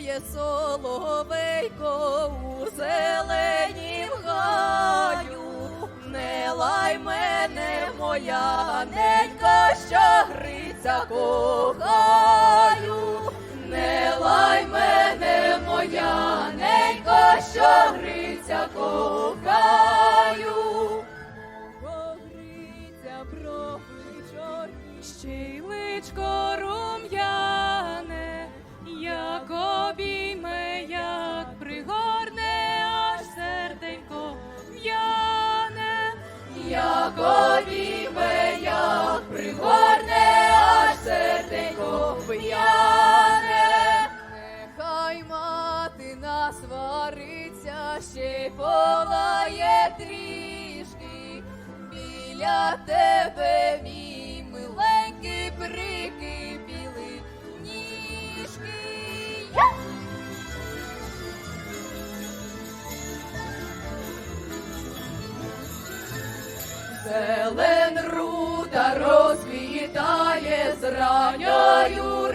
співає соловейко у зеленім гаю. Не лай мене, моя ненька, що гриця кохаю. Не лай мене, моя ненька, що гриця кохаю. Погриця брови чорні, ще й личко як я пригорне, аж серденько п'яне. Нехай мати нас вариться, ще полає трішки. Біля тебе, Зелен рута розквітає з ранньою